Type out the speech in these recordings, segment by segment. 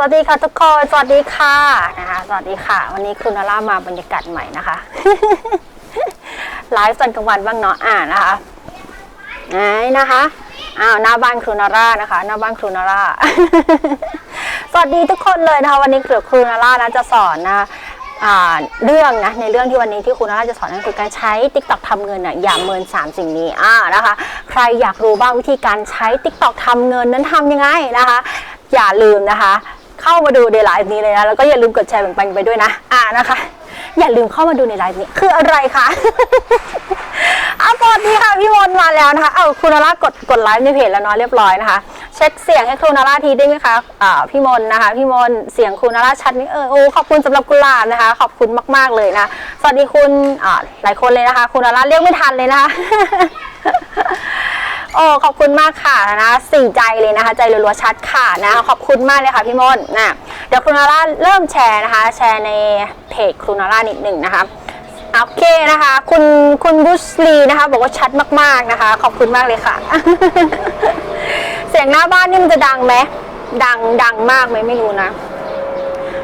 วัสดีค่ะทุกคน สวัสดีค่ะนะคะ สวัสดีค่ะ วันนี้คุณนาร่ามาบรรยากาศใหม่นะคะไลฟ์ตอนกลางวันบ้างเนาะอ่านะคะไหนนะคะอ้าวหน้าบ้านครูนาร่านะคะ หน้าบ้านครูนาร่าสวัสดีทุกคนเลยนะคะ วันนี้ครูนาร่านะจะสอนนะอ่าเรื่องนะในเรื่องที่วันนี้ที่ครูนาร่าจะสอนนั่นคือการใช้ติ๊กต็อกทำเงินน่ะอย่าเมินสามสิ่งนี้อ่านะคะ ใครอยากรู้บ้างวิธีการใช้ติ๊กต็อกทำเงินนั้นทำยังไงนะคะ อย่าลืมนะคะ เข้ามาดูในไลฟ์นี้เลยนะแล้วก็อย่าลืมกดแชร์แบ่งปันไปด้วยนะ อ่านะคะ อย่าลืมเข้ามาดูในไลฟ์นี้คืออะไรคะอะสวัสดีค่ะพี่มนมาแล้วนะคะ เอาคุณนาร่ากดกดไลฟ์ในเพจแล้วเนาะเรียบร้อยนะคะ เช็คเสียงให้ครูนาร่าทีได้ไหมคะอ่าพี่มนนะคะ พี่มนเสียงครูนาร่าชัดนี่เออโอ้ขอบคุณสำหรับกุหลาบนะคะ ขอบคุณมาก ๆเลยนะสวัสดีคุณอ่าหลายคนเลยนะคะ คุณนาร่าเรียกไม่ทันเลยนะคะ โอ้ขอบคุณมากค่ะนะสี่ใจเลยนะคะ ใจรัวๆชัดค่ะนะขอบคุณมากเลยค่ะพี่มนนะเดี๋ยวครูนาร่าเริ่มแชร์นะคะ แชร์ในเพจครูนาร่านิดหนึ่งนะคะโอเคนะคะ คุณคุณบุสลีนะคะ บอกว่าชัดมากๆนะคะ ขอบคุณมากเลยค่ะ เสียงหน้าบ้านนี่มันจะดังไหมดังดังมากไหมไม่รู้นะ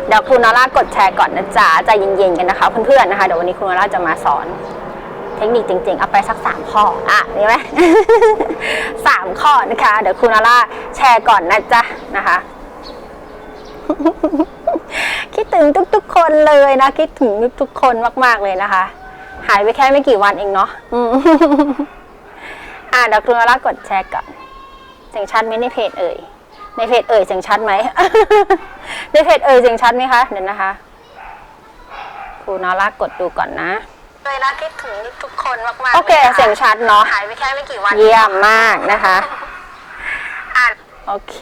เดี๋ยวครูนาร่ากดแชร์ก่อนนะจ๊ะใจเย็นๆกันนะคะเพื่อนๆนะคะเดี๋ยววันนี้ครูนาร่าจะมาสอน เทคนิคจริงๆ เอาไปสักสามข้อ อะนี่ไหมสามข้อนะคะ เดี๋ยวคุณอาล่าแชร์ก่อนนะจ๊ะนะคะคิดถึงทุกๆคนเลยนะ คิดถึงทุกๆคนมากๆเลยนะคะ หายไปแค่ไม่กี่วันเองเนาะอะเดี๋ยวคุณอาล่ากดแชร์ก่อนเสียงชัดไหมในเพจเอ่ยในเพจเอ่ยเสียงชัดไหมในเพจเอ่ยเสียงชัดไหมคะเดี๋ยวนะคะครูนาร่ากดดูก่อนนะ เลยนะคิดถึงทุกคนมากๆโอเคลนะะเสียงชัดเนาะหายไปแค่ไม่กี่วันเยี่ยมมากนะคะ อ่านโอเค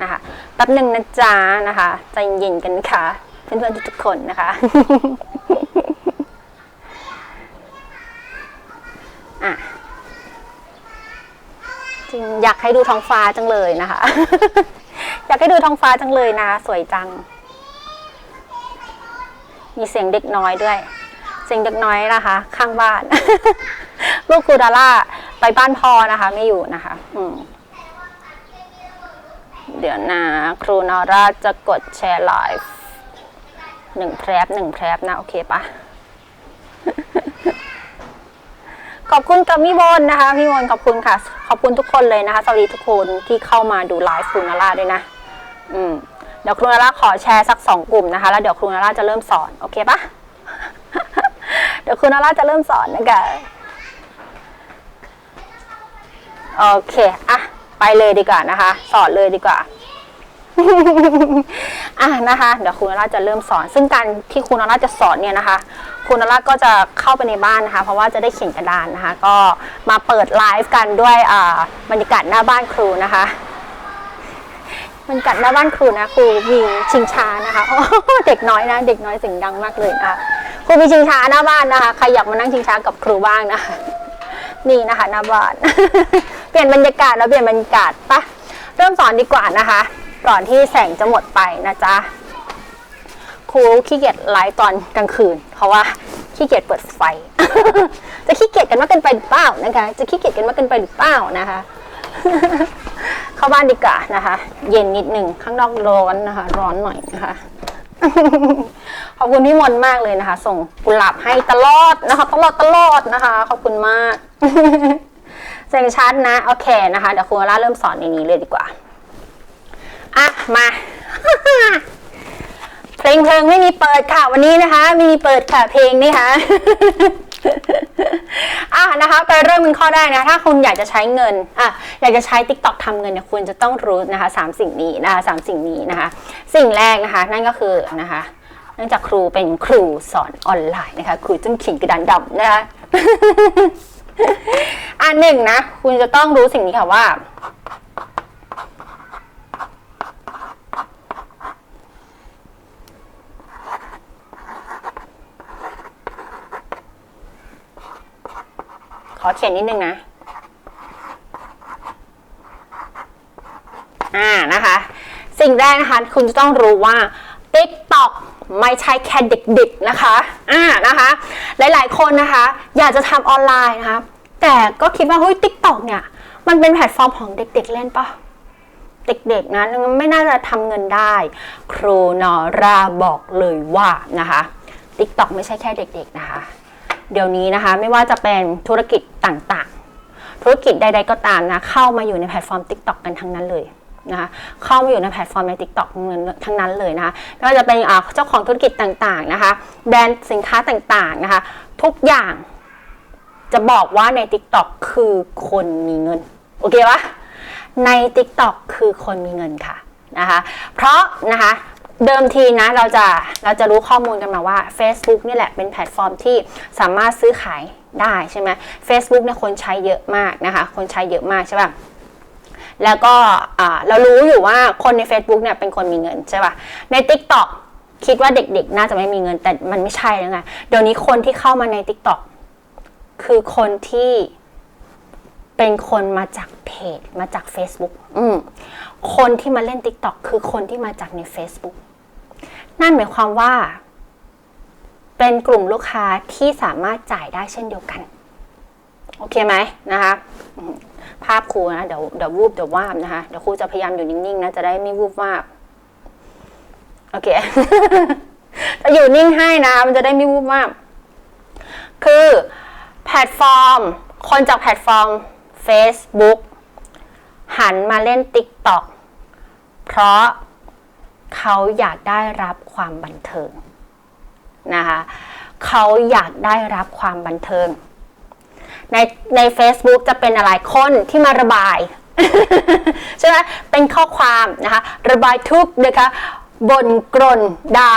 นะคะแป๊บหนึ่งนะจ๊ะนะคะใจเย็นๆกันค่ะเพื่อนๆทุกๆคนนะคะ อะจริงอยากให้ดูท้องฟ้าจังเลยนะคะ อยากให้ดูท้องฟ้าจังเลยนะ สวยจัง มีเสียงเด็กน้อยด้วย เสียงเด็กน้อยนะคะ ข้างบ้าน ลูกครูดาร่าไปบ้านพ่อนะคะ ไม่อยู่นะคะ อืมเดี๋ยวนะ ครูนอราจะกดแชร์ไลฟ์หนึ่งแพรบหนึ่งแพรบนะ โอเคปะขอบคุณกับพี่บนนะคะ พี่บนขอบคุณค่ะ ขอบคุณทุกคนเลยนะคะ สวัสดีทุกคนที่เข้ามาดูไลฟ์ครูนาร่าด้วยนะ อืม เดี๋ยวครูนาร่าขอแชร์สักสองกลุ่มนะคะ แล้วเดี๋ยวครูนาร่าจะเริ่มสอน โอเคปะ เดี๋ยวครูนาราจะเริ่มสอนนะคะโอเคอะไปเลยดีกว่านะคะ สอนเลยดีกว่าอะนะคะ เดี๋ยวคุณนราจะเริ่มสอน ซึ่งการที่คุณนราจะสอนเนี่ยนะคะ คุณนราก็จะเข้าไปในบ้านนะคะ เพราะว่าจะได้เขียนกระดานนะคะ ก็มาเปิดไลฟ์กันด้วยอ่าบรรยากาศหน้าบ้านครูนะคะ บรรยากาศหน้าบ้านครูนะครูมีชิงช้านะคะเด็กน้อยนะ เด็กน้อยเสียงดังมากเลยนะคะครูมีชิงช้าหน้าบ้านนะคะใครอยากมานั่งชิงช้ากับครูบ้างนะคะนี่นะคะหน้าบ้านเปลี่ยนบรรยากาศแล้วเปลี่ยนบรรยากาศปะเริ่มสอนดีกว่านะคะ ก่อนที่แสงจะหมดไปนะจ๊ะครูขี้เกียจไลฟ์ตอนกลางคืน เพราะว่าขี้เกียจเปิดไฟ จะขี้เกียจกันมากเกินไปหรือเปล่านะคะ จะขี้เกียจกันมากเกินไปหรือเปล่านะคะ เข้าบ้านดีกว่านะคะ เย็นนิดหนึ่งข้างนอกร้อนนะคะ ร้อนหน่อยนะคะขอบคุณพี่มนมากเลยนะคะ ส่งกุหลาบให้ตลอดนะคะ ตลอดตลอดนะคะ ขอบคุณมากเสียงชัดนะโอเคนะคะเดี๋ยวครูล่าเริ่มสอนในนี้เลยดีกว่าอะมาเพลงเพลงไม่มีเปิดค่ะ วันนี้นะคะ ไม่มีเปิดค่ะเพลงนี่ค่ะ อะนะคะไปเริ่มเป็นข้อได้นะถ้าคุณอยากจะใช้เงินอะอยากจะใช้ Tik t o อกทำเงินเนี่ยคุณจะต้องรู้นะคะสามสิ่งนี้นะคะสามสิ่งนี้นะคะ สิ่งแรกนะคะ นั่นก็คือนะคะเนื่องจากครูเป็นครูสอนออนไลน์นะคะครูต้งขียนกระดานดำนะคะอันหนึ่งนะ คุณจะต้องรู้สิ่งนี้ค่ะว่า อเขียนนิดนึงนะ อ่านะคะ สิ่งแรกนะคะ คุณจะต้องรู้ว่า TikTok ไม่ใช่แค่เด็กๆนะคะ อ่านะคะ หลายๆคนนะคะ อยากจะทำออนไลน์นะคะ แต่ก็คิดว่าเฮ้ย TikTok เนี่ย มันเป็นแพลตฟอร์มของเด็กๆเล่นปะเด็กๆนะไม่น่าจะทำเงินได้ ครูนอราบอกเลยว่านะคะ TikTok ไม่ใช่แค่เด็กๆนะคะ เดี๋ยวนี้นะคะ ไม่ว่าจะเป็นธุรกิจต่างๆ ธุรกิจใดๆก็ตามนะ เข้ามาอยู่ในแพลตฟอร์ม TikTok กันทั้งนั้นเลยนะคะเข้ามาอยู่ในแพลตฟอร์มใน TikTok ทั้งนั้นเลยนะคะไม่ว่าจะเป็นเจ้าของธุรกิจต่างๆนะคะ แบรนด์สินค้าต่างๆนะคะ ทุกอย่างจะบอกว่าใน TikTok คือคนมีเงิน โอเคปะใน TikTok คือคนมีเงินค่ะนะคะ เพราะนะคะ เดิมทีนะเราจะเราจะรู้ข้อมูลกันมาว่า Facebook นี่แหละเป็นแพลตฟอร์มที่สามารถซื้อขายได้ใช่ไหม Facebook เนี่ยคนใช้เยอะมากนะคะ คนใช้เยอะมากใช่ปะแล้วก็เรารู้อยู่ว่าคนใน Facebook เนี่ยเป็นคนมีเงินใช่ปะใน TikTok คิดว่าเด็กๆ น่าจะไม่มีเงินแต่มันไม่ใช่แล้วไงเดี๋ยวนี้คนที่เข้ามาใน TikTok คือคนที่เป็นคนมาจากเพจมาจาก Facebook อืม คนที่มาเล่น TikTok คือคนที่มาจากใน Facebook นั่นหมายความว่า เป็นกลุ่มลูกค้าที่สามารถจ่ายได้เช่นเดียวกัน โอเคไหมนะคะภาพครูนะเดี๋ยวเดี๋ยววูบเดี๋ยววาบนะคะเดี๋ยวครูจะพยายามอยู่นิ่งๆนะจะได้ไม่วูบวาบโอเคจะอยู่นิ่งให้นะ มันจะได้ไม่วูบวาบคือแพลตฟอร์ม คนจากแพลตฟอร์ม Facebook หันมาเล่น TikTok เพราะเขาอยากได้รับความบันเทิงนะคะเขาอยากได้รับความบันเทิง ในใน Facebook จะเป็นอะไรคนที่มาระบายใช่ไหมเป็นข้อความนะคะ ระบายทุกนะคะบ่นกรนด่า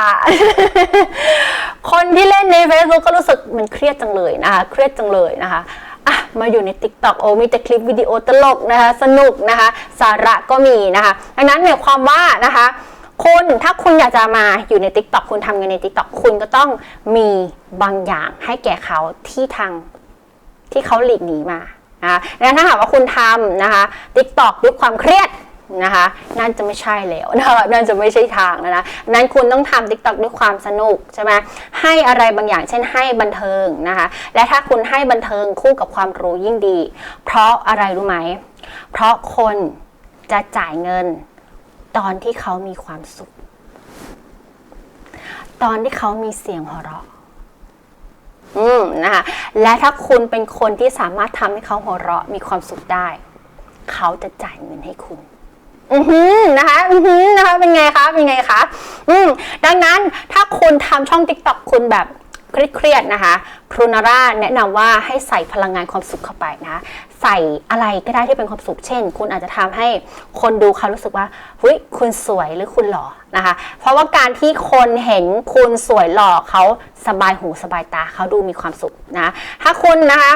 คนที่เล่นใน Facebook ก็รู้สึกมันเครียดจังเลยนะคะ เครียดจังเลยนะคะ อะมาอยู่ใน TikTok โอ้มีแต่คลิปวิดีโอตลกนะคะ สนุกนะคะ สาระก็มีนะคะดังนั้นหมายความว่านะคะคุณถ้าคุณอยากจะมาอยู่ใน TikTok คุณทำงานใน t ิ k t o k คุณก็ต้องมีบางอย่างให้แก่เขาที่ทางที่เขาหลีกหนีมานะะแล้วถ้าหากว่าคุณทำนะคะ TikTok ด้วยความเครียด นะคะนั่นจะไม่ใช่แล้วนะคะนั่นจะไม่ใช่ทางแล้วนะนั้นคุณต้องทำ TikTok ด้วยความสนุกใช่ไหมให้อะไรบางอย่างเช่นให้บันเทิงนะคะ และถ้าคุณให้บันเทิงคู่กับความรู้ยิ่งดี เพราะอะไรรู้ไหม เพราะคนจะจ่ายเงิน ตอนที่เขามีความสุข ตอนที่เขามีเสียงหัวเราะอืมนะคะและถ้าคุณเป็นคนที่สามารถทำให้เขาหัวเราะมีความสุขได้ เขาจะจ่ายเงินให้คุณ อือหือนะคะอือหือนะคะเป็นไงคะเป็นไงคะอืมดังนั้นถ้าคุณทำช่อง TikTok คุณแบบเครียดๆนะคะครูนาร่าแนะนำว่าให้ใส่พลังงานความสุขเข้าไปนะใส่อะไรก็ได้ที่เป็นความสุข เช่น คุณอาจจะทำให้คนดูเขารู้สึกว่าเฮ้ยคุณสวยหรือคุณหล่อนะคะ เพราะว่าการที่คนเห็นคุณสวยหล่อเขาสบายหูสบายตาเขาดูมีความสุขนะ ถ้าคุณนะคะ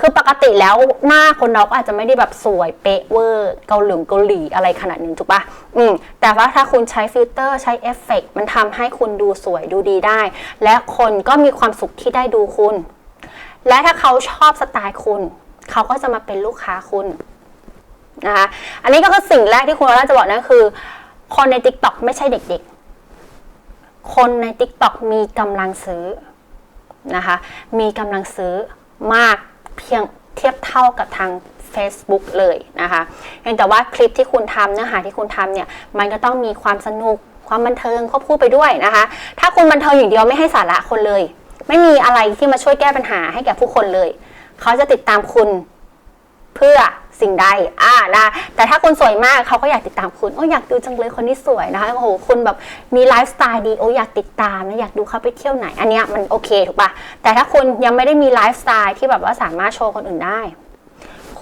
คือปกติแล้วหน้าคนเราก็อาจจะไม่ได้แบบสวยเป๊ะเวอร์เกาหลีเกาหลีอะไรขนาดนึงถูกปะอืมแต่ว่าถ้าคุณใช้ฟิลเตอร์ใช้เอฟเฟกต์มันทำให้คุณดูสวยดูดีได้ และคนก็มีความสุขที่ได้ดูคุณ และถ้าเขาชอบสไตล์คุณ เขาก็จะมาเป็นลูกค้าคุณนะคะอันนี้ก็คือสิ่งแรกที่คุณเราจะบอกนั่นคือ คนใน TikTok ไม่ใช่เด็กๆ คนใน TikTok มีกำลังซื้อนะคะ มีกำลังซื้อมาก เพียงเทียบเท่ากับทาง Facebook เลยนะคะเพียงแต่ว่าคลิปที่คุณทำเนื้อหาที่คุณทำเนี่ยมันก็ต้องมีความสนุกความบันเทิงควบคู่ไปด้วยนะคะ ถ้าคุณบันเทิงอย่างเดียวไม่ให้สาระคนเลย ไม่มีอะไรที่มาช่วยแก้ปัญหาให้แก่ผู้คนเลย เขาจะติดตามคุณเพื่อ สิ่งใดอ่านะแต่ถ้าคุณสวยมากเขาก็อยากติดตามคุณโอ้อยากดูจังเลยคนนี้สวยนะคะโอ้โหคุณแบบมีไลฟ์สไตล์ดีโอ้อยากติดตามนะอยากดูเขาไปเที่ยวไหน อันเนี้ยมันโอเคถูกปะแต่ถ้าคุณยังไม่ได้มีไลฟ์สไตล์ที่แบบว่าสามารถโชว์คนอื่นได้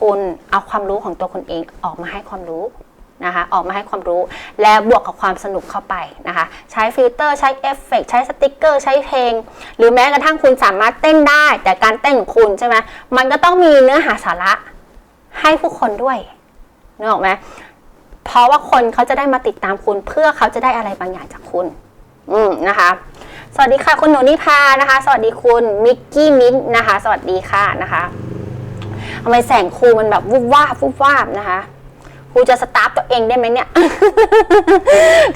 คุณเอาความรู้ของตัวคุณเองออกมาให้ความรู้นะคะออกมาให้ความรู้และบวกกับความสนุกเข้าไปนะคะ ใช้ฟิลเตอร์ใช้เอฟเฟกต์ใช้สติกเกอร์ใช้เพลง หรือแม้กระทั่งคุณสามารถเต้นได้ แต่การเต้นของคุณใช่ไหมมันก็ต้องมีเนื้อหาสาระ ให้ผู้คนด้วยนึกออกไหมเพราะว่าคนเขาจะได้มาติดตามคุณ เพื่อเขาจะได้อะไรบางอย่างจากคุณ อืมนะคะ สวัสดีค่ะ คุณหนูนิพานะคะ สวัสดีคุณมิกกี้มิ้นท์นะคะ สวัสดีค่ะนะคะทำไมแสงครูมันแบบวุบวาบวุบวาบนะคะครูจะสตาร์ทตัวเองได้ไหมเนี่ย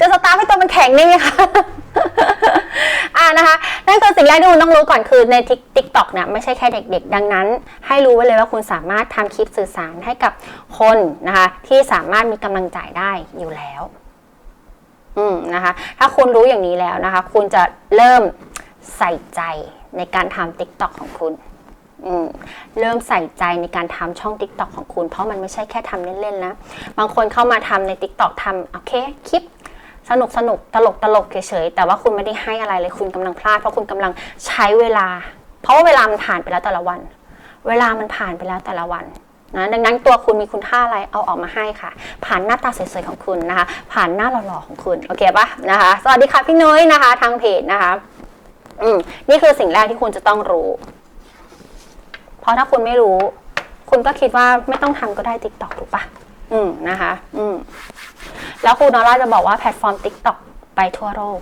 จะสตาร์ทให้ตัวมันแข็งได้ไหมคะ อ่านะคะนั่นคือสิ่งแรกที่คุณต้องรู้ก่อนคือในทิกตอกเนี่ยไม่ใช่แค่เด็กๆ ดังนั้น ให้รู้ไว้เลยว่าคุณสามารถทำคลิปสื่อสารให้กับคนนะคะ ที่สามารถมีกำลังใจได้อยู่แล้ว อืมนะคะ ถ้าคุณรู้อย่างนี้แล้วนะคะ คุณจะเริ่มใส่ใจในการทำ t ิ k t o k ของคุณอืมเริ่มใส่ใจในการทำช่อง t ิ k t o k ของคุณ เพราะมันไม่ใช่แค่ทำเล่นๆนะ บางคนเข้ามาทำใน t ิ k t o k ทำโอเคคลิป สนุกสนุกตลกตลกเฉยๆแต่ว่าคุณไม่ได้ให้อะไรเลยคุณกำลังพลาด เพราะคุณกำลังใช้เวลา เพราะว่าเวลามันผ่านไปแล้วแต่ละวัน เวลามันผ่านไปแล้วแต่ละวันนะดังนั้นตัวคุณมีคุณค่าอะไรเอาออกมาให้ค่ะ ผ่านหน้าตาสวยๆของคุณนะคะ ผ่านหน้าหล่อๆของคุณโอเคปะนะคะ สวัสดีค่ะพี่นุ้ยนะคะ ทางเพจนะคะ อืมนี่คือสิ่งแรกที่คุณจะต้องรู้ เพราะถ้าคุณไม่รู้ คุณก็คิดว่าไม่ต้องทำก็ได้ติ๊กต็อกถูกปะอืมนะคะ อืม แล้วครูนอร่าจะบอกว่าแพลตฟอร์ม TikTok ไปทั่วโลก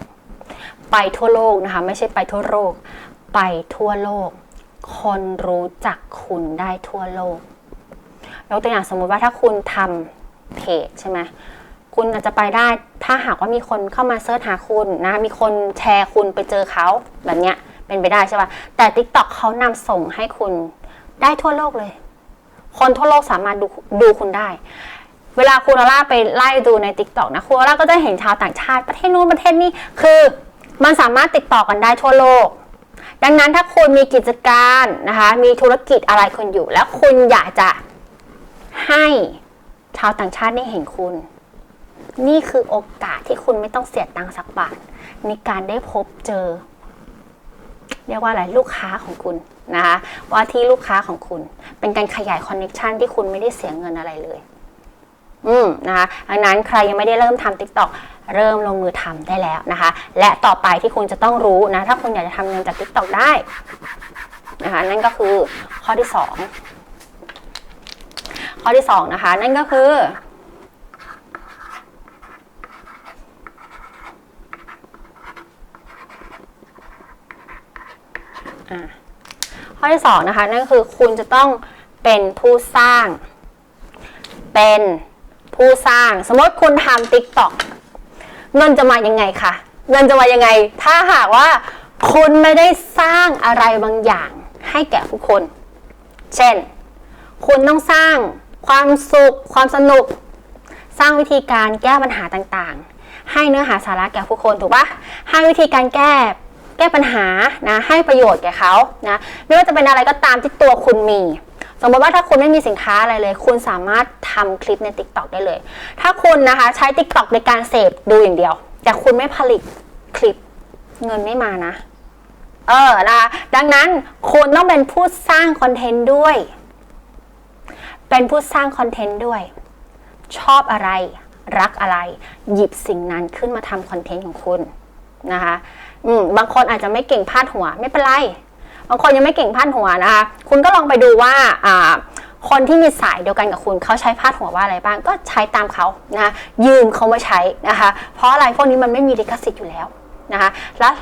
ไปทั่วโลกนะคะ ไม่ใช่ไปทั่วโลก ไปทั่วโลก คนรู้จักคุณได้ทั่วโลก ยกตัวอย่างสมมุติว่าถ้าคุณทำเพจใช่ไหมคุณอาจจะไปได้ถ้าหากว่ามีคนเข้ามาเสิร์ชหาคุณนะ มีคนแชร์คุณไปเจอเขาแบบเนี้ยเป็นไปได้ใช่ป่ะ แต่ TikTok เขานำส่งให้คุณได้ทั่วโลกเลย คนทั่วโลกสามารถดูดูคุณได้ เวลาครูนอร่าไปไล่ดูใน t ิ k t o k นะครูนอร่าก็จะเห็นชาวต่างชาติประเทศนู้นประเทศนี้คือมันสามารถติดต่อกันได้ทั่วโลก ดังนั้นถ้าคุณมีกิจการนะคะ มีธุรกิจอะไรคุณอยู่ แล้วคุณอยากจะให้ชาวต่างชาติได้เห็นคุณ นี่คือโอกาสที่คุณไม่ต้องเสียตังค์สักบาทในการได้พบเจอ เรียกว่าอะไรลูกค้าของคุณนะคะ ว่าที่ลูกค้าของคุณ เป็นการขยายคอนเน็ชันที่คุณไม่ได้เสียเงินอะไรเลย อืมนะคะดังนั้นใครยังไม่ได้เริ่มทำ TikTok เริ่มลงมือทำได้แล้วนะคะ และต่อไปที่คุณจะต้องรู้นะ ถ้าคุณอยากจะทำเงินจาก TikTok ได้นะคะนั่นก็คือข้อที่สองข้อที่สองนะคะ นั่นก็คือ ข้อที่สองนะคะ นั่นก็คือคุณจะต้องเป็นผู้สร้างเป็น ผู้สร้างสมมติคุณทำ TikTok เงินจะมายังไงคะเงินจะมายังไง ถ้าหากว่าคุณไม่ได้สร้างอะไรบางอย่างให้แก่ผู้คน เช่น คุณต้องสร้างความสุข ความสนุก สร้างวิธีการแก้ปัญหาต่างๆ ให้เนื้อหาสาระแก่ผู้คนถูกปะให้วิธีการแก้แก้ปัญหานะให้ประโยชน์แก่เขานะไม่ว่าจะเป็นอะไรก็ตามที่ตัวคุณมี สมมติว่าถ้าคุณไม่มีสินค้าอะไรเลย คุณสามารถทำคลิปใน Tik t o อกได้เลย ถ้าคุณนะคะใช้ Tik t o อกในการเสพดูอย่างเดียว แต่คุณไม่ผลิตคลิปเงินไม่มานะ เออนะคะดังนั้นคุณต้องเป็นผู้สร้างคอนเทนต์ด้วย เป็นผู้สร้างคอนเทนต์ด้วย ชอบอะไรรักอะไร หยิบสิ่งนั้นขึ้นมาทำคอนเทนต์ของคุณนะคะ อืมบางคนอาจจะไม่เก่งพาดหัว ไม่เป็นไร บางคนยังไม่เก่งพาดหัวนะคะ คุณก็ลองไปดูว่าคนที่มีสายเดียวกันกับคุณเขาใช้พาดหัวว่าอะไรบ้าง ก็ใช้ตามเขานะะยืมเขามาใช้นะคะ เพราะอะไรพวกนี้มันไม่มีลิขสิทธิ์อยู่แล้วนะคะแล้ว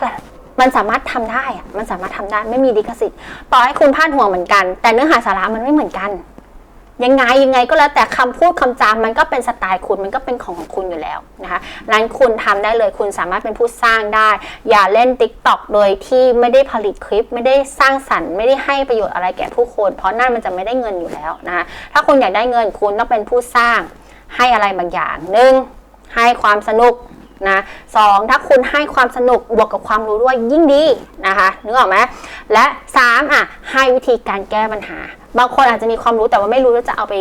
มันสามารถทำได้อะมันสามารถทำได้ไม่มีลิขสิทธิ์ ต่อให้คุณพาดหัวเหมือนกัน แต่เนื้อหาสาระมันไม่เหมือนกัน ยังไงยังไงก็แล้วแต่คำพูดคำจามันก็เป็นสไตล์คุณมันก็เป็นของของคุณอยู่แล้วนะคะนั้นคุณทำได้เลยคุณสามารถเป็นผู้สร้างได้ อย่าเล่น t ิ k t o k โดยที่ไม่ได้ผลิตคลิป ไม่ได้สร้างสรรค์ไม่ได้ให้ประโยชน์อะไรแก่ผู้คน เพราะนั่นมันจะไม่ได้เงินอยู่แล้วนะคะถ้าคุณอยากได้เงินคุณต้องเป็นผู้สร้างให้อะไรบางอย่างหนึ่งให้ความสนุกนะสองถ้าคุณให้ความสนุกบวกกับความรู้ด้วยยิ่งดีนะคะนึกออกไหมและสามอะให้วิธีการแก้ปัญหา บางคนอาจจะมีความรู้แต่ว่าไม่รู้ว่าจะเอาไป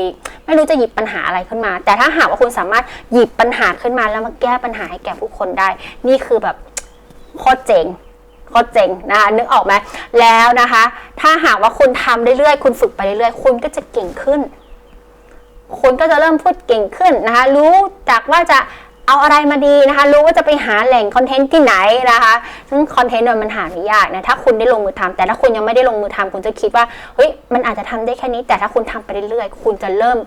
ไม่รู้จะหยิบปัญหาอะไรขึ้นมา แต่ถ้าหากว่าคุณสามารถหยิบปัญหาขึ้นมาแล้วมาแก้ปัญหาให้แก่ผู้คนได้ นี่คือแบบโคตรเจ๋งโคตรเจ๋งนะคะนึกออกไหมแล้วนะคะ ถ้าหากว่าคุณทำเรื่อยๆคุณฝึกไปเรื่อยๆคุณก็จะเก่งขึ้นคุณก็จะเริ่มพูดเก่งขึ้นนะคะ รู้จักว่าจะ เอาอะไรมาดีนะคะ รู้ว่าจะไปหาแหล่งคอนเทนต์ที่ไหนนะคะ ซึ่งคอนเทนต์มันหาไม่ยากนะ ถ้าคุณได้ลงมือทำแต่ถ้าคุณยังไม่ได้ลงมือทำคุณจะคิดว่า เฮ้ย มันอาจจะทำได้แค่นี้ แต่ถ้าคุณทำไปเรื่อยๆ คุณจะเริ่ม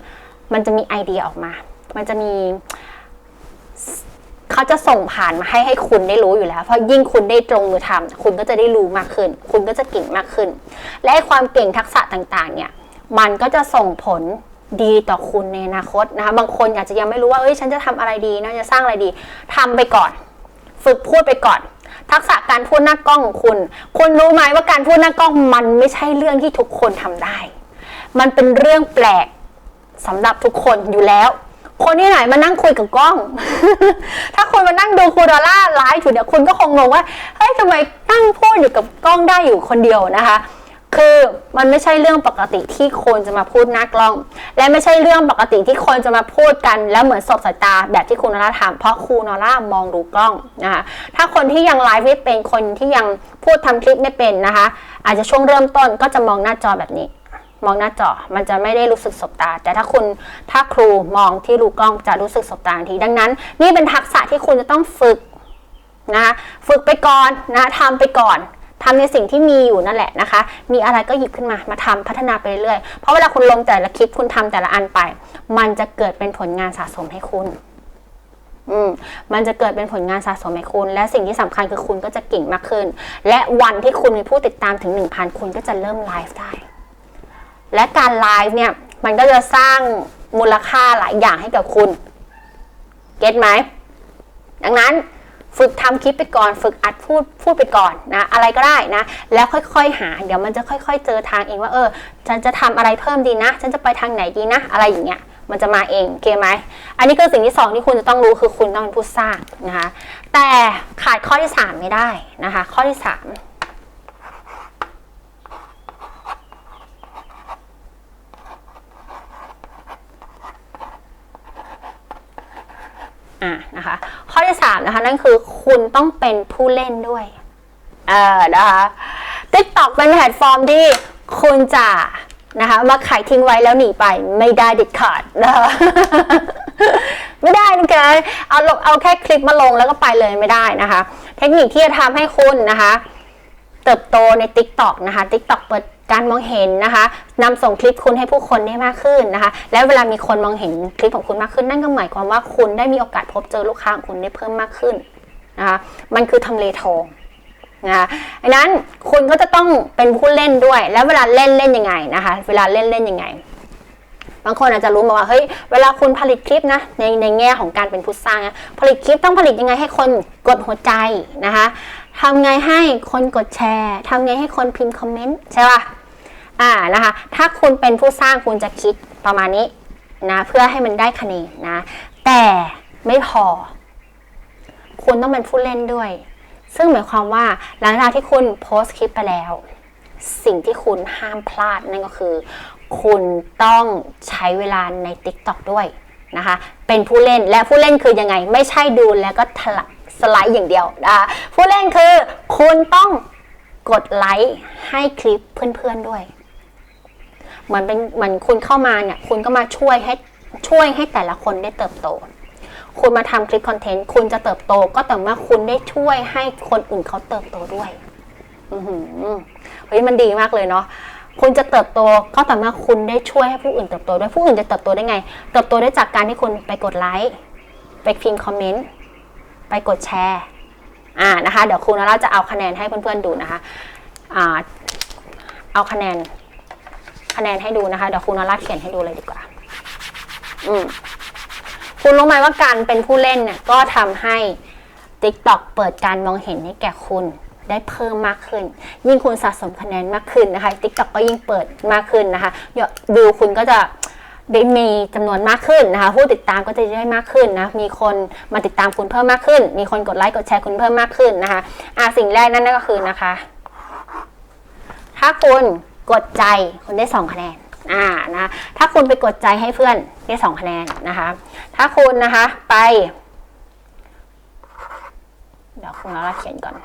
มันจะมีไอเดียออกมา มันจะมี เขาจะส่งผ่านมาให้ให้คุณได้รู้อยู่แล้ว เพราะยิ่งคุณได้ลงมือทำคุณก็จะได้รู้มากขึ้น คุณก็จะเก่งมากขึ้น และไอความเก่งทักษะต่างๆ เนี่ย มันก็จะส่งผล ดีต่อคุณในอนาคตนะคะบางคนอาจจะยังไม่รู้ว่าเอ้ยฉันจะทำอะไรดีนะจะสร้างอะไรดีทำไปก่อน ฝึกพูดไปก่อน ทักษะการพูดหน้ากล้องของคุณ คุณรู้ไหมว่าการพูดหน้ากล้องมันไม่ใช่เรื่องที่ทุกคนทำได้ มันเป็นเรื่องแปลกสำหรับทุกคนอยู่แล้ว คนที่ไหนมานั่งคุยกับกล้อง ถ้าคนมานั่งดูคูดอล่าไลฟ์อยู่เดี๋ยคุณก็คงงงว่าเฮ้ยทำไมนั่งพูดอยู่กับกล้องได้อยู่คนเดียวนะคะ คือมันไม่ใช่เรื่องปกติที่คนจะมาพูดหน้ากล้อง และไม่ใช่เรื่องปกติที่คนจะมาพูดกัน แล้วเหมือนสบสายตาแบบที่คุณนอร่าทำเพราะครูนอร่ามองดูกล้องนะคะถ้าคนที่ยังไลฟ์ไม่เป็นคนที่ยังพูดทำคลิปไม่เป็นนะคะ อาจจะช่วงเริ่มต้นก็จะมองหน้าจอแบบนี้ มองหน้าจอมันจะไม่ได้รู้สึกสบตา แต่ถ้าคุณถ้าครูมองที่รูกล้องจะรู้สึกสบตาทันที ดังนั้น นี่เป็นทักษะที่คุณจะต้องฝึกนะคะฝึกไปก่อนนะทำไปก่อน ทำในสิ่งที่มีอยู่นั่นแหละนะคะ มีอะไรก็หยิบขึ้นมา มาทำพัฒนาไปเรื่อยเพราะเวลาคุณลงแต่ละคลิปคุณทำแต่ละอันไป มันจะเกิดเป็นผลงานสะสมให้คุณอืมมันจะเกิดเป็นผลงานสะสมให้คุณ และสิ่งที่สำคัญคือคุณก็จะเก่งมากขึ้น และวันที่คุณมีผู้ติดตามถึง 1,000 คุณก็จะเริ่มไลฟ์ได้ และการไลฟ์เนี่ย มันก็จะสร้างมูลค่าหลายอย่างให้กับคุณ เก็ตไหม ดังนั้น ฝึกทำคลิปไปก่อน ฝึกอัดพูดพูดไปก่อนนะอะไรก็ได้นะ แล้วค่อยๆหา เดี๋ยวมันจะค่อย ๆ เจอทางเองว่าเออ ฉันจะทำอะไรเพิ่มดีนะ ฉันจะไปทางไหนดีนะ อะไรอย่างเงี้ยมันจะมาเองโอเคไหม อันนี้คือสิ่งที่ 2 ที่คุณจะต้องรู้คือคุณต้องเป็นผู้สร้างนะคะ แต่ขาดข้อที่ 3 ไม่ได้นะคะ ข้อที่ 3 อะนะคะข้อที่สามนะคะนั่นคือคุณต้องเป็นผู้เล่นด้วยเออนะคะ TikTok เป็นแพลตฟอร์มที่คุณจะนะคะมาขายทิ้งไว้แล้วหนีไปไม่ได้เด็ดขาดนะคะไม่ได้นะคะเอาลงเอาแค่คลิปมาลงแล้วก็ไปเลยไม่ได้นะคะ เทคนิคที่จะทำให้คุณนะคะ เติบโตใน TikTok นะคะ TikTok เปิด การมองเห็นนะคะนำส่งคลิปคุณให้ผู้คนได้มากขึ้นนะคะ และเวลามีคนมองเห็นคลิปของคุณมากขึ้น นั่นก็หมายความว่าคุณได้มีโอกาสพบเจอลูกค้าของคุณได้เพิ่มมากขึ้นนะคะมันคือทำเลทองนะคะดังนั้นคุณก็จะต้องเป็นผู้เล่นด้วย แล้วเวลาเล่นเล่นยังไงนะคะ เวลาเล่นเล่นยังไง บางคนอาจจะรู้มาว่าเฮ้ยเวลาคุณผลิตคลิปนะในในแง่ของการเป็นผู้สร้างนะผลิตคลิปต้องผลิตยังไงให้คนกดหัวใจนะคะทำไงให้คนกดแชร์ทำไงให้คนพิมพ์คอมเมนต์ใช่ป่ะ อ่านะคะ ถ้าคุณเป็นผู้สร้างคุณจะคิดประมาณนี้นะเพื่อให้มันได้คะแนนนะ แต่ไม่พอ คุณต้องเป็นผู้เล่นด้วย ซึ่งหมายความว่าหลังจากที่คุณโพสต์คลิปไปแล้ว สิ่งที่คุณห้ามพลาดนั่นก็คือ คุณต้องใช้เวลาใน TikTok ด้วยนะคะ เป็นผู้เล่นและผู้เล่นคือยังไง ไม่ใช่ดูแล้วก็ทละสไลด์อย่างเดียวนะะผู้เล่นคือ คุณต้องกดไลค์ให้คลิปเพื่อนๆด้วย เหมือนเป็นเหมือนคุณเข้ามาเนี่ย คุณก็มาช่วยให้ช่วยให้แต่ละคนได้เติบโต คุณมาทำคลิปคอนเทนต์คุณจะเติบโตก็แต่เมื่อคุณได้ช่วยให้คนอื่นเขาเติบโตด้วย อือหือเฮ้ยมันดีมากเลยเนาะคุณจะเติบโตก็ต่อเมื่อคุณได้ช่วยให้ผู้อื่นเติบโตด้วยผู้อื่นจะเติบโตได้ไง เติบโตได้จากการที่คุณไปกดไลค์ไปพิมพ์คอมเมนต์ไปกดแชร์อ่านะคะ เดี๋ยวครูนราจะเอาคะแนนให้เพื่อนๆดูนะคะอ่าเอาคะแนน คะแนนให้ดูนะคะ เดี๋ยวครูนราเขียนให้ดูเลยดีกว่า อืมคุณรู้ไหมว่าการเป็นผู้เล่นเนี่ยก็ทำให้ TikTok เปิดการมองเห็นให้แก่คุณได้เพิ่มมากขึ้น ยิ่งคุณสะสมคะแนนมากขึ้นนะคะ TikTok ก็ยิ่งเปิดมากขึ้นนะคะยอดวิวคุณก็จะได้มีจำนวนมากขึ้นนะคะ ผู้ติดตามก็จะได้มากขึ้นนะ มีคนมาติดตามคุณเพิ่มมากขึ้น มีคนกดไลค์กดแชร์คุณเพิ่มมากขึ้นนะคะอ่าสิ่งแรกนั่นก็คือนะคะ ถ้าคุณ กดใจคุณได้สองคะแนนอ่านะถ้าคุณไปกดใจให้เพื่อนได้สองคะแนนนะคะ ถ้าคุณนะคะไป เดี๋ยวคุณเราเขียนก่อน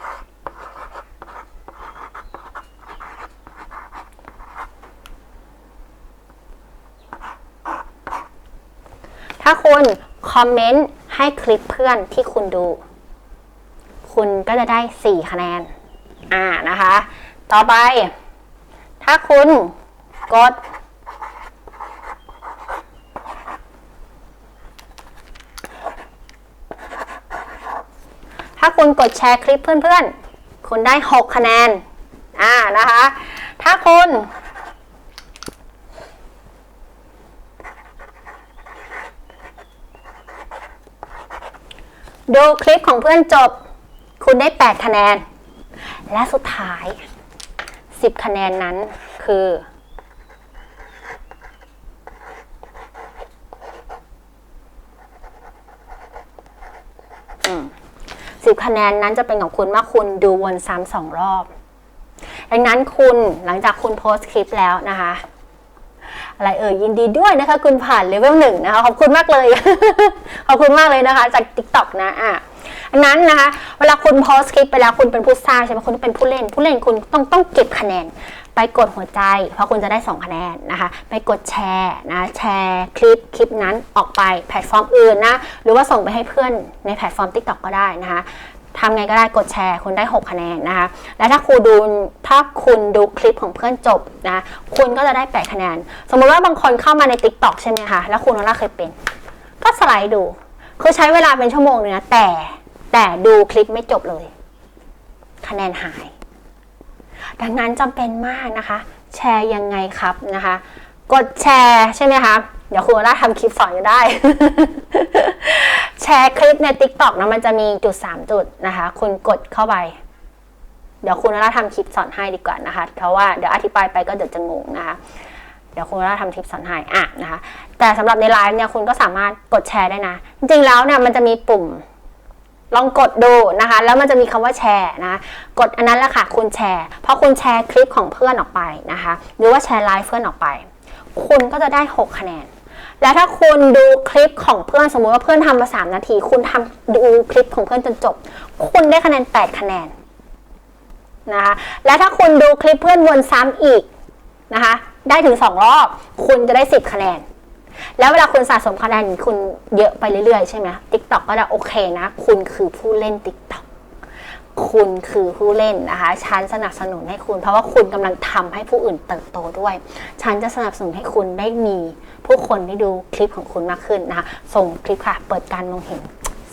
ถ้าคุณคอมเมนต์ให้คลิปเพื่อนที่คุณดู คุณก็จะได้ 4 คะแนน อ่านะคะ ต่อไป ถ้าคุณกด ถ้าคุณกดแชร์คลิปเพื่อนๆ คุณได้ 6 คะแนน อ่า นะคะ ถ้าคุณดูคลิปของเพื่อนจบ คุณได้ 8 คะแนน และสุดท้าย 10 คะแนนนั้นคือ สิบคะแนนนั้นจะเป็นของคุณเมื่อคุณดูวนซ้ำสองรอบ ดังนั้นคุณหลังจากคุณโพสต์คลิปแล้วนะคะอะไรเอ่ยยินดีด้วยนะคะ คุณผ่านเลเวลหนึ่งนะคะ ขอบคุณมากเลย ขอบคุณมากเลยนะคะ จาก t ิ k t o k นะอะ อันนั้นนะคะเวลาคุณโพสคลิปไปแล้วคุณเป็นผู้สร้างใช่ไหมคุณเป็นผู้เล่น ผู้เล่นคุณต้องต้องเก็บคะแนน ไปกดหัวใจ เพราะคุณจะได้ 2 คะแนนนะคะ ไปกดแชร์นะแชร์คลิปคลิปนั้นออกไปแพลตฟอร์มอื่นนะหรือว่าส่งไปให้เพื่อนในแพลตฟอร์ม TikTok ก็ได้นะคะทำไงก็ได้กดแชร์คุณได้ 6 คะแนนนะคะ และถ้าคุณดูถ้าคุณดูคลิปของเพื่อนจบนะคุณก็จะได้ 8 คะแนน สมมติว่าบางคนเข้ามาใน TikTok ใช่ไหมคะแล้วคุณน่าเคยเป็น ก็สไลด์ดู คือใช้เวลาเป็นชั่วโมงเลยนะแต่ แต่ดูคลิปไม่จบเลย คะแนนหาย ดังนั้นจำเป็นมากนะคะ แชร์ยังไงครับนะคะ กดแชร์ใช่ไหมคะเดี๋ยวครูน่าทำคลิปสอนจะได้ แชร์คลิปใน t ิ k t o k นะมันจะมีจุด 3 จุดนะคะ คุณกดเข้าไป เดี๋ยวคุณน่าทำคลิปสอนให้ดีกว่านะคะ เพราะว่าเดี๋ยวอธิบายไปก็เดี๋ยวจะงงนะคะเดี๋ยวคุณน่าทำคลิปสอนให้อะนะคะ แต่สำหรับในไลฟ์เนี่ยคุณก็สามารถกดแชร์ได้นะ จริงๆแล้วเนี่ยมันจะมีปุ่ม ลองกดดูนะคะ แล้วมันจะมีคำว่าแชร์นะ กดอันนั้นแหละค่ะ คุณแชร์ เพราะคุณแชร์คลิปของเพื่อนออกไปนะคะ หรือว่าแชร์ไลฟ์เพื่อนออกไป คุณก็จะได้ 6 คะแนน และถ้าคุณดูคลิปของเพื่อนสมมุติว่าเพื่อนทำมา3นาที คุณทำดูคลิปของเพื่อนจนจบ คุณได้คะแนน 8 คะแนนนะคะ และถ้าคุณดูคลิปเพื่อนวนซ้ำอีกนะคะ ได้ถึง 2 รอบ คุณจะได้ 10 คะแนน แล้วเวลาคุณสะสมคะแนนคุณเยอะไปเรื่อยๆ ใช่ไหมติ๊กต็อกก็จะโอเคนะ คุณคือผู้เล่นติ๊กต็อกคุณคือผู้เล่นนะคะ ฉันสนับสนุนให้คุณ เพราะว่าคุณกำลังทำให้ผู้อื่นเติบโตด้วย ฉันจะสนับสนุนให้คุณได้มีผู้คนได้ดูคลิปของคุณมากขึ้นนะคะ ส่งคลิปค่ะ เปิดการมองเห็น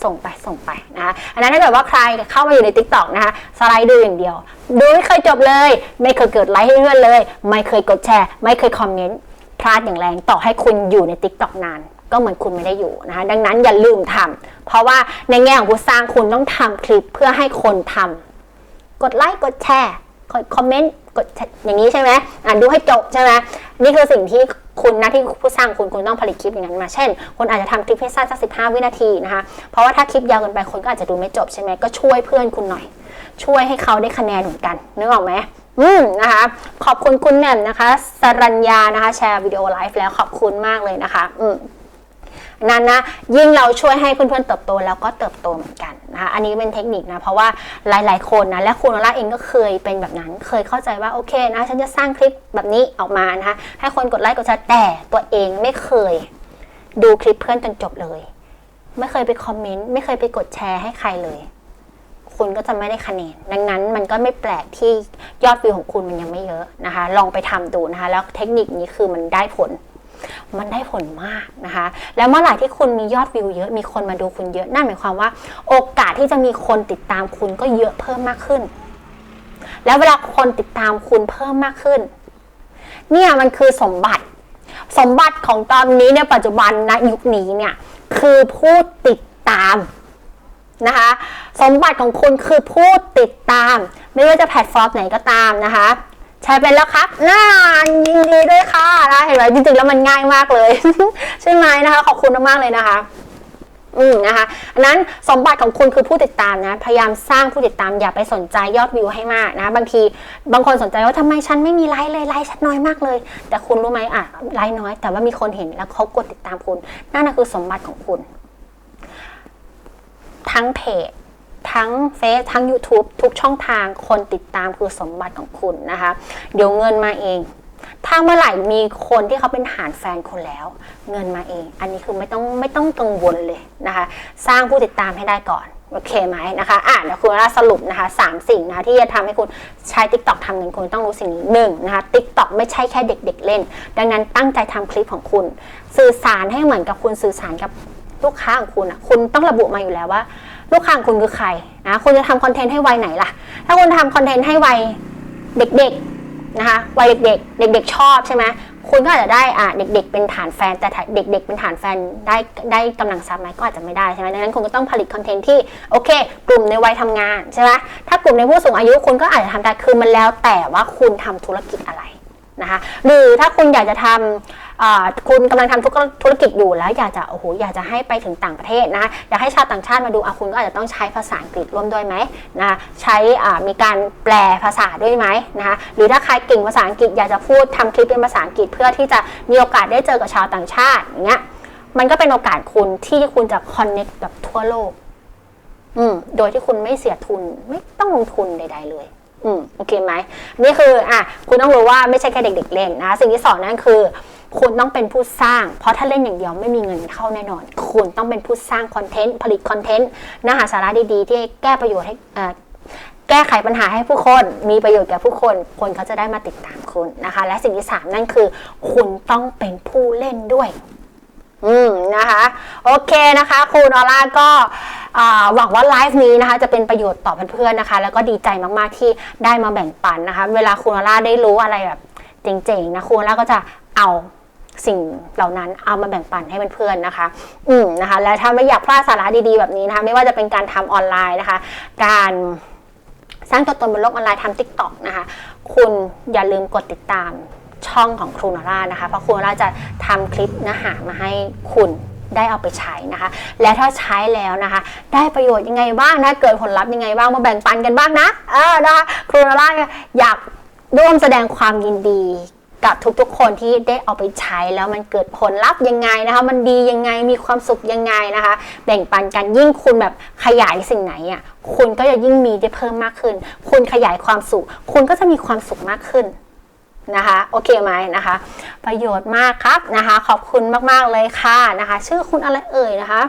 ส่งไปส่งไปนะคะอันนั้นถ้าเกิดว่าใครเข้ามาอยู่ใน t ิ k t o k นะคะ สไลด์ดูอย่างเดียว ดูไม่เคยจบเลย ไม่เคยกดไลค์ให้เพื่อนเลย ไม่เคยกดแชร์ ไม่เคยคอมเมนต์ พลาดอย่างแรงต่อให้คุณอยู่ใน t ิ k t o k นาน ก็เหมือนคุณไม่ได้อยู่นะคะดังนั้นอย่าลืมทำเพราะว่าในแง่ของผู้สร้างคุณต้องทำคลิปเพื่อให้คนทำกดไลค์กดแชร์กดคอมเมนต์กดอย่างนี้ใช่ไหมอ่านดูให้จบใช่ไหมนี่คือสิ่งที่คุณน้าที่ผู้สร้างคุณคุณต้องผลิตคลิปอย่างนั้นมา เช่นคุณอาจจะทำคลิปให้สั้นสักสิบห้าวินาทีนะคะ เพราะว่าถ้าคลิปยาวเกินไปคนก็อาจจะดูไม่จบใช่ไหมก็ช่วยเพื่อนคุณหน่อย ช่วยให้เขาได้คะแนนเหมือนกันนึกออกไหม อืมนะคะ ขอบคุณคุณแหม่มนะคะสรัญญานะคะ แชร์วิดีโอไลฟ์แล้วขอบคุณมากเลยนะคะ อืมนั่นนะยิ่งเราช่วยให้เพื่อนๆเติบโตแล้วก็เติบโตเหมือนกันนะคะอันนี้เป็นเทคนิคนะเพราะว่าหลายๆคนนะและคุณล่าเองก็เคยเป็นแบบนั้น เคยเข้าใจว่าโอเคนะฉันจะสร้างคลิปแบบนี้ออกมานะคะให้คนกดไลค์กดแชร์แต่ตัวเองไม่เคยดูคลิปเพื่อนจนจบเลย ไม่เคยไปคอมเมนต์ไม่เคยไปกดแชร์ให้ใครเลย คุณก็จะไม่ได้คะแนน ดังนั้นมันก็ไม่แปลกที่ยอดวิวของคุณมันยังไม่เยอะนะคะ ลองไปทำดูนะคะ แล้วเทคนิคนี้คือมันได้ผล มันได้ผลมากนะคะ แล้วเมื่อไหร่ที่คุณมียอดวิวเยอะ มีคนมาดูคุณเยอะ นั่นหมายความว่า โอกาสที่จะมีคนติดตามคุณก็เยอะเพิ่มมากขึ้น แล้วเวลาคนติดตามคุณเพิ่มมากขึ้น เนี่ยมันคือสมบัติ สมบัติของตอนนี้เนี่ยปัจจุบันนะยุคนี้เนี่ยคือผู้ติดตาม นะคะ สมบัติของคุณคือผู้ติดตาม ไม่ว่าจะแพลตฟอร์มไหนก็ตามนะคะแชร์เป็นแล้วครับน่ายินดีด้วยค่ะนะเห็นไหมจริงๆแล้วมันง่ายมากเลย ใช่ไหมนะคะ ขอบคุณมากๆเลยนะคะอืมนะคะอันนั้นสมบัติของคุณคือผู้ติดตามนะ พยายามสร้างผู้ติดตามอย่าไปสนใจยอดวิวให้มากนะ บางทีบางคนสนใจว่าทำไมฉันไม่มีไลค์เลยไลค์ฉันน้อยมากเลย แต่คุณรู้ไหมอะไลค์น้อย แต่ว่ามีคนเห็นแล้วเขากดติดตามคุณ นั่นนะคือสมบัติของคุณ ทั้งเพจทั้งเฟซทั้ง YouTube ทุกช่องทางคนติดตามคือสมบัติของคุณนะคะ เดี๋ยวเงินมาเอง ถ้าเมื่อไหร่มีคนที่เขาเป็นฐานแฟนคุณแล้ว เงินมาเอง อันนี้คือไม่ต้องไม่ต้องกังวลเลยนะคะ สร้างผู้ติดตามให้ได้ก่อนโอเคไหมนะคะอะเดี๋ยวคุณราสรุปนะคะสามสิ่งนะคะที่จะทำให้คุณใช้ t ิ k t o k ทำเงินคุณต้องรู้สิ่งนี้หนึ่งนะคะ t ิ k t o k ไม่ใช่แค่เด็ก ๆ เล่น ดังนั้นตั้งใจทำคลิปของคุณ สื่อสารให้เหมือนกับคุณสื่อสารกับ ลูกค้าของคุณอะคุณต้องระบุมาอยู่แล้วว่า ลูกค้าของคุณคือใครนะคุณจะทำคอนเทนต์ให้วัยไหนล่ะ ถ้าคุณทำคอนเทนต์ให้วัยเด็กๆนะคะวัยเด็กๆ เด็ก ๆ ชอบใช่ไหมคุณก็อาจจะได้อะเด็ก ๆ เป็นฐานแฟน แต่เด็ก ๆ เป็นฐานแฟนได้ได้กำลังทรัพย์ไหมก็อาจจะไม่ได้ใช่ไหมดังนั้นคุณก็ต้องผลิตคอนเทนต์ที่โอเค กลุ่มในวัยทำงานใช่ไหมถ้ากลุ่มในผู้สูงอายุคุณก็อาจจะทำได้คือมันแล้วแต่ว่าคุณทำธุรกิจอะไรนะคะหรือถ้าคุณอยากจะทำอ่า คุณกำลังทำธุรธุรกิจอยู่แล้วอยากจะโอ้โหอยากจะให้ไปถึงต่างประเทศนะอยากให้ชาวต่างชาติมาดูอะคุณก็อาจจะต้องใช้ภาษาอังกฤษร่วมด้วยไหมนะใช้มีการแปลภาษาด้วยไหมนะคะหรือถ้าใครเก่งภาษาอังกฤษอยากจะพูดทำคลิปเป็นภาษาอังกฤษเพื่อที่จะมีโอกาสได้เจอกับชาวต่างชาติอย่างเงี้ยมันก็เป็นโอกาสคุณที่คุณจะคอนเน็กกับทั่วโลก อืม โดยที่คุณไม่เสียทุน ไม่ต้องลงทุนใด ๆ เลย อืมโอเคไหมนี่คืออะคุณต้องรู้ว่าไม่ใช่แค่เด็ก ๆ เล่นนะ สิ่งที่สองนั่นคือ คุณต้องเป็นผู้สร้าง เพราะถ้าเล่นอย่างเดียวไม่มีเงินเข้าแน่นอน คุณต้องเป็นผู้สร้างคอนเทนต์ผลิตคอนเทนต์เนื้อหาสาระดีๆ ที่แก้ประโยชน์ให้แก้ไขปัญหาให้ผู้คน มีประโยชน์แก่ผู้คน คนเขาจะได้มาติดตามคุณนะคะ และสิ่งที่สามนั่นคือ คุณต้องเป็นผู้เล่นด้วย อืมนะคะ โอเคนะคะครูนอร่าก็ หวังว่าไลฟ์นี้นะคะจะเป็นประโยชน์ต่อเพื่อนๆนะคะ แล้วก็ดีใจมากๆที่ได้มาแบ่งปันนะคะ เวลาครูนอร่าได้รู้อะไรแบบเจ๋งๆนะครูนอร่าก็จะเอาสิ่งเหล่านั้นเอามาแบ่งปันให้เพื่อนๆนะคะ อืมนะคะ และถ้าไม่อยากพลาดสาระดีๆแบบนี้นะคะไม่ว่าจะเป็นการทำออนไลน์นะคะ การสร้างตัวตนบนโลกออนไลน์ทำทิกตอกนะคะ คุณอย่าลืมกดติดตามช่องของครูนอร่านะคะ เพราะครูนอร่าจะทำคลิปเนื้อหามาให้คุณ ได้เอาไปใช้นะคะ และถ้าใช้แล้วนะคะ ได้ประโยชน์ยังไงบ้างนะเกิดผลลัพธ์ยังไงบ้างมาแบ่งปันกันบ้างนะเออนะคะครูนอร่ายอยากร่วมแสดงความยินดีกับทุกๆ คนที่ได้เอาไปใช้แล้วมันเกิดผลลัพธ์ยังไงนะคะ มันดียังไงมีความสุขยังไงนะคะ แบ่งปันกันยิ่งคุณแบบขยายสิ่งไหนอะคุณก็จะยิ่งมีได้เพิ่มมากขึ้น คุณขยายความสุข คุณก็จะมีความสุขมากขึ้น นะคะโอเคไหมนะคะ ประโยชน์มากครับนะคะ ขอบคุณมากๆเลยค่ะนะคะ ชื่อคุณอะไรเอ่ยนะคะ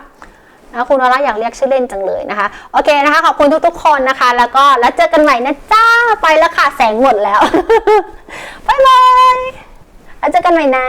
นะคุณวรอยากเรียกชื่อเล่นจังเลยนะคะ โอเคนะคะ ขอบคุณทุกๆคนนะคะ แล้วก็แล้วเจอกันใหม่นะจ้าไปแล้วค่ะ แสงหมดแล้วบายบายแล้วเจอกันใหม่นะ